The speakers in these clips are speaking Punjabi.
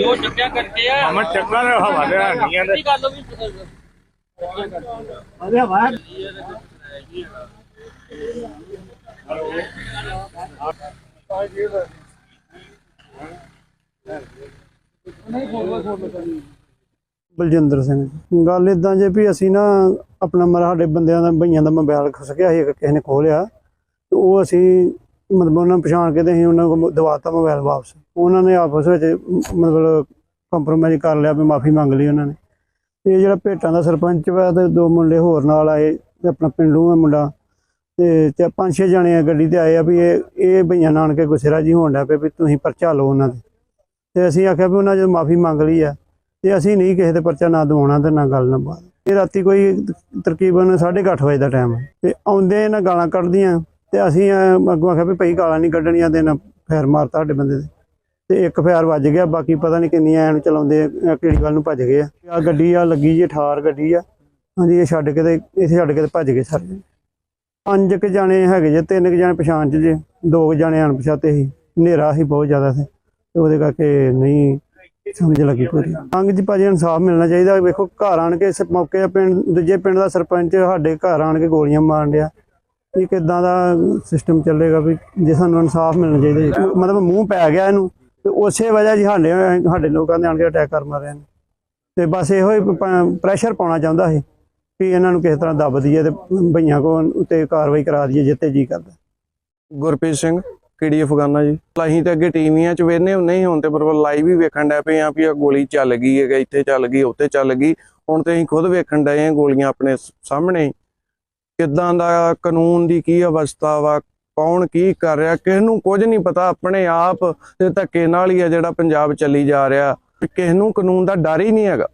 ਉਹ ਚੱਕਿਆ ਕਰਕੇ ਆ। ਮੈਂ ਚੱਕਾ ਦੇ ਹਵਾਲੇ ਨਹੀਂ ਆ ਕੀ ਗੱਲ ਵੀ ਬਲਜਿੰਦਰ ਸਿੰਘ ਗੱਲ ਇਦਾਂ ਜੇ ਵੀ ਅਸੀਂ ਨਾ ਆਪਣਾ ਮਰ ਸਾਡੇ ਬੰਦਿਆਂ ਦਾ ਭਈਆਂ ਦਾ ਮੋਬਾਈਲ ਖਸ ਗਿਆ ਸੀ ਕਿਸੇ ਨੇ ਖੋਲਿਆ ਉਹ ਅਸੀਂ ਮਤਲਬ ਉਹਨਾਂ ਨੂੰ ਪਛਾਣ ਕੇ ਤੇ ਅਸੀਂ ਉਹਨਾਂ ਕੋਲ ਦਵਾਤਾ ਮੋਬਾਈਲ ਵਾਪਸ। ਉਹਨਾਂ ਨੇ ਆਪਸ ਵਿੱਚ ਮਤਲਬ ਕੰਪਰੋਮਾਈਜ਼ ਕਰ ਲਿਆ ਵੀ ਮਾਫੀ ਮੰਗ ਲਈ ਉਹਨਾਂ ਨੇ। ਤੇ ਇਹ ਜਿਹੜਾ ਭੇਟਾਂ ਦਾ ਸਰਪੰਚ ਵਾ ਤੇ ਦੋ ਮੁੰਡੇ ਹੋਰ ਨਾਲ ਆਏ ਤੇ ਆਪਣਾ ਪਿੰਡੂ ਹੈ ਮੁੰਡਾ। ਤੇ ਤੇ ਪੰਜ ਛੇ ਜਣੇ ਆ ਗੱਡੀ ਤੇ ਆਏ ਆ ਵੀ ਇਹ ਇਹ ਭਈਆਂ ਨਾਨ ਕੇ ਗੁੱਸੇਰਾ ਜੀ ਹੋਣ ਡਿਆ ਪਏ ਵੀ ਤੁਸੀਂ ਪਰਚਾ ਲਓ ਉਹਨਾਂ ਦੇ ਤੇ ਅਸੀਂ ਆਖਿਆ ਵੀ ਉਹਨਾਂ ਜਦੋਂ ਮਾਫੀ ਮੰਗ ਲਈ ਆ। ਤੇ ਅਸੀਂ ਨਹੀਂ ਕਿਸੇ ਤੇ ਪਰਚਾ ਨਾ ਦਵਾਉਣਾ ਤੇ ਨਾ ਗੱਲ ਨਾ ਬਾਤ। ਇਹ ਰਾਤੀ ਕੋਈ ਤਕਰੀਬਨ 8:30 ਵਜੇ ਦਾ ਟਾਈਮ ਹੈ ਤੇ ਆਉਂਦੇ ਇਹਨਾਂ ਗਾਲਾਂ ਕੱਢਦੀਆਂ। ਤੇ ਅਸੀਂ ਅੱਗੋਂ ਆਖਿਆ ਵੀ ਭਾਈ ਗਾਲਾਂ ਨਹੀਂ ਕੱਢਣੀਆਂ ਤੇ ਨਾ ਫੇਰ ਮਾਰਤਾ ਸਾਡੇ ਬੰਦੇ ਦੇ ਤੇ ਇੱਕ ਫੇਰ ਵੱਜ ਗਿਆ ਬਾਕੀ ਪਤਾ ਨਹੀਂ ਕਿੰਨੀਆਂ ਐਨ ਚਲਾਉਂਦੇ ਆ, ਕਿਹੜੀ ਵੱਲ ਨੂੰ ਭੱਜ ਗਏ ਆ। ਆ ਗੱਡੀ ਆ ਲੱਗੀ ਜੀ ਠਾਰ ਗੱਡੀ ਆ। ਹਾਂਜੀ ਇਹ ਛੱਡ ਕੇ ਤੇ ਇੱਥੇ ਛੱਡ ਕੇ ਤੇ ਭੱਜ ਗਏ ਸਾਰੇ। ਪੰਜ ਕੁ ਜਾਣੇ ਹੈਗੇ ਜੇ ਤਿੰਨ ਕੁ ਜਾਣੇ ਪਛਾਣ ਚ ਜੇ ਦੋ ਕੁ ਜਾਣੇ ਅਣਪਛਾਤੇ ਸੀ ਹਨੇਰਾ ਸੀ ਬਹੁਤ ਜ਼ਿਆਦਾ ਸੀ। ਤੇ ਉਹਦੇ ਕਰਕੇ ਨਹੀਂ ਸਮਝ ਲੱਗੀ ਪੂਰੀ। ਅੰਗ ਜੀ ਭਾਜੀ ਇਨਸਾਫ ਮਿਲਣਾ ਚਾਹੀਦਾ। ਵੇਖੋ ਘਰ ਆਣ ਕੇ ਇਸ ਮੌਕੇ ਪਿੰਡ ਦੂਜੇ ਪਿੰਡ ਦਾ ਸਰਪੰਚ ਸਾਡੇ ਘਰ ਆਣ ਕੇ ਗੋਲੀਆਂ ਮਾਰਨ ਡਿਆ। ਇਹ ਕਿਦਾਂ ਦਾ ਸਿਸਟਮ ਚੱਲੇਗਾ ਵੀ ਜੇ ਸਾਨੂੰ ਇਨਸਾਫ ਮਿਲਣਾ ਚਾਹੀਦਾ ਜੀ। ਮਤਲਬ ਮੂੰਹ ਪੈ ਗਿਆ ਇਹਨੂੰ ਤੇ ਉਸੇ ਵਜ੍ਹਾ ਜੀ ਸਾਡੇ ਸਾਡੇ ਲੋਕਾਂ ਦੇ ਆਣ ਕੇ ਅਟੈਕ ਕਰ ਮਾਰਿਆ ਨੇ। ਤੇ ਬਸ ਇਹੋ ਹੀ ਪ੍ਰੈਸ਼ਰ ਪਾਉਣਾ ਚਾਹੁੰਦਾ ਸੀ ਵੀ ਇਹਨਾਂ ਨੂੰ ਕਿਸ ਤਰ੍ਹਾਂ ਦੱਬ ਦਈਏ ਤੇ ਭਈਆਂ ਕੋ ਉੱਤੇ ਕਾਰਵਾਈ ਕਰਾ ਦਈਏ ਜਿੱਤੇ ਜੀ ਕਰਦਾ। ਗੁਰਪ੍ਰੀਤ ਸਿੰਘ ਕਿਹੜੀ ਅਫਗਾਨਾ ਜੀ। ਅਸੀਂ ਤਾਂ ਅੱਗੇ ਟੀਵੀਆਂ 'ਚ ਵੇਖਨੇ ਹੁੰਦੇ ਹੁਣ ਤੇ ਪਰ ਲਾਈਵ ਹੀ ਵੇਖਣ ਡੈ ਪਏ ਆ ਵੀ ਆ ਗੋਲੀ ਚੱਲ ਗਈ ਹੈਗਾ, ਇੱਥੇ ਚੱਲ ਗਈ, ਉੱਥੇ ਚੱਲ ਗਈ। ਹੁਣ ਤੇ ਅਸੀਂ ਖੁਦ ਵੇਖਣ ਡਏ ਆ ਗੋਲੀਆਂ ਆਪਣੇ ਸਾਹਮਣੇ। ਕਿੱਦਾਂ ਦਾ ਕਾਨੂੰਨ ਦੀ ਕੀ ਅਵਸਥਾ ਵਾ, ਕੌਣ ਕੀ ਕਰ ਰਿਹਾ, ਕਿਸ ਨੂੰ ਕੁਝ ਨਹੀਂ ਪਤਾ, ਆਪਣੇ ਆਪ ਤੇ ਧੱਕੇ ਨਾਲ ਹੀ ਆ ਜਿਹੜਾ ਪੰਜਾਬ ਚੱਲੀ ਜਾ ਰਿਹਾ। ਕਿਸ ਨੂੰ ਕਾਨੂੰਨ ਦਾ ਡਰ ਹੀ ਨਹੀਂ ਹੈਗਾ।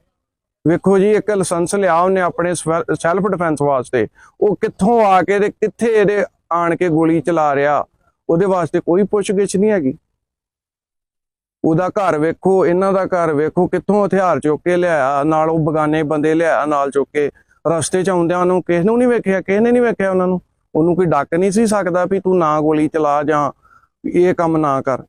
ਵੇਖੋ ਜੀ, ਇੱਕ ਲਾਇਸੈਂਸ ਲਿਆ ਉਹਨੇ ਆਪਣੇ ਸੈਲਫ ਡਿਫੈਂਸ ਵਾਸਤੇ। ਉਹ ਕਿੱਥੋਂ ਆ ਕੇ ਤੇ ਕਿੱਥੇ ਇਹਦੇ ਆਣ ਕੇ ਗੋਲੀ ਚਲਾ ਰਿਹਾ। ਉਹਦੇ ਵਾਸਤੇ ਕੋਈ ਪੁੱਛਗਿੱਛ ਨਹੀਂ ਹੈਗੀ। ਉਹਦਾ ਘਰ ਵੇਖੋ, ਇਹਨਾਂ ਦਾ ਘਰ ਵੇਖੋ, ਕਿੱਥੋਂ ਹਥਿਆਰ ਚੁੱਕ ਕੇ ਲਿਆਇਆ, ਨਾਲ ਉਹ ਬਗਾਨੇ ਬੰਦੇ ਲਿਆਇਆ ਨਾਲ ਚੁੱਕ ਕੇ। ਰਸਤੇ ਚ ਆਉਂਦਿਆਂ ਨੂੰ ਕਿਸੇ ਨੂੰ ਨਹੀਂ ਵੇਖਿਆ, ਕਿਸੇ ਨੇ ਨਹੀਂ ਵੇਖਿਆ ਉਹਨਾਂ ਨੂੰ। ਉਹਨੂੰ ਕੋਈ ਡੱਕ ਨਹੀਂ ਸੀ ਸਕਦਾ ਵੀ ਤੂੰ ਨਾ ਗੋਲੀ ਚਲਾ ਜਾਂ ਇਹ ਕੰਮ ਨਾ ਕਰ।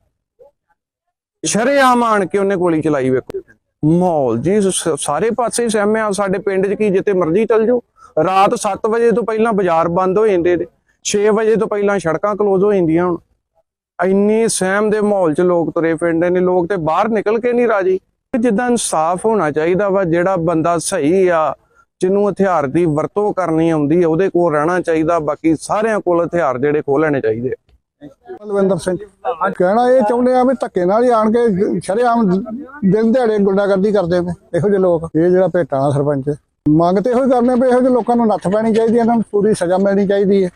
ਸ਼ਰੇਆਮ ਆਣ ਕੇ ਉਹਨੇ ਗੋਲੀ ਚਲਾਈ ਵੇਖੋ। ਮਾਹੌਲ ਜੀ ਸਾਰੇ ਪਾਸੇ ਸਹਿਮਿਆ ਸਾਡੇ ਪਿੰਡ 'ਚ ਕੀ ਜਿੱਤੇ ਮਰਜ਼ੀ ਚੱਲ ਜਾਓ। ਰਾਤ 7 ਵਜੇ ਤੋਂ ਪਹਿਲਾਂ ਬਾਜ਼ਾਰ ਬੰਦ ਹੋ ਜਾਂਦੇ ਨੇ। 6 ਵਜੇ ਤੋਂ ਪਹਿਲਾਂ ਸੜਕਾਂ ਕਲੋਜ਼ ਹੋ ਜਾਂਦੀਆਂ ਹੁਣ। ਇੰਨੀ ਸਹਿਮ ਦੇ ਮਾਹੌਲ 'ਚ ਲੋਕ ਤੁਰੇ ਫਿਰਦੇ ਨੇ। ਲੋਕ ਤੇ ਬਾਹਰ ਨਿਕਲ ਕੇ ਨਹੀਂ ਰਾਜੀ। ਜਿੱਦਾਂ ਇਨਸਾਫ ਹੋਣਾ ਚਾਹੀਦਾ ਵਾ, ਜਿਹੜਾ ਬੰਦਾ ਸਹੀ ਆ ਜਿਹਨੂੰ ਹਥਿਆਰ ਦੀ ਵਰਤੋਂ ਕਰਨੀ ਆਉਂਦੀ ਹੈ, ਉਹਦੇ ਕੋਲ ਰਹਿਣਾ ਚਾਹੀਦਾ। ਬਾਕੀ ਸਾਰਿਆਂ ਕੋਲ ਹਥਿਆਰ ਜਿਹੜੇ ਖੋਹ ਲੈਣੇ ਚਾਹੀਦੇ ਆ। ਬਲਵਿੰਦਰ ਸਿੰਘ, ਕਹਿਣਾ ਇਹ ਚਾਹੁੰਦੇ ਆ ਵੀ ਧੱਕੇ ਨਾਲ ਹੀ ਆਣ ਕੇ ਸ਼ਰੇਆਮ ਦਿਨ ਦਿਹਾੜੇ ਗੁੰਡਾਗਰਦੀ ਕਰਦੇ ਨੇ ਇਹੋ ਜਿਹੇ ਲੋਕ। ਇਹ ਜਿਹੜਾ ਭੇਟਾਂ ਸਰਪੰਚ, ਮੰਗ ਤੇ ਇਹੋ ਹੀ ਕਰਨੇ ਪਏ ਇਹੋ ਜਿਹੇ ਲੋਕਾਂ ਨੂੰ ਨੱਥ ਪੈਣੀ ਚਾਹੀਦੀ ਹੈ, ਇਹਨਾਂ ਨੂੰ ਪੂਰੀ ਸਜ਼ਾ ਮਿਲਣੀ ਚਾਹੀਦੀ ਹੈ।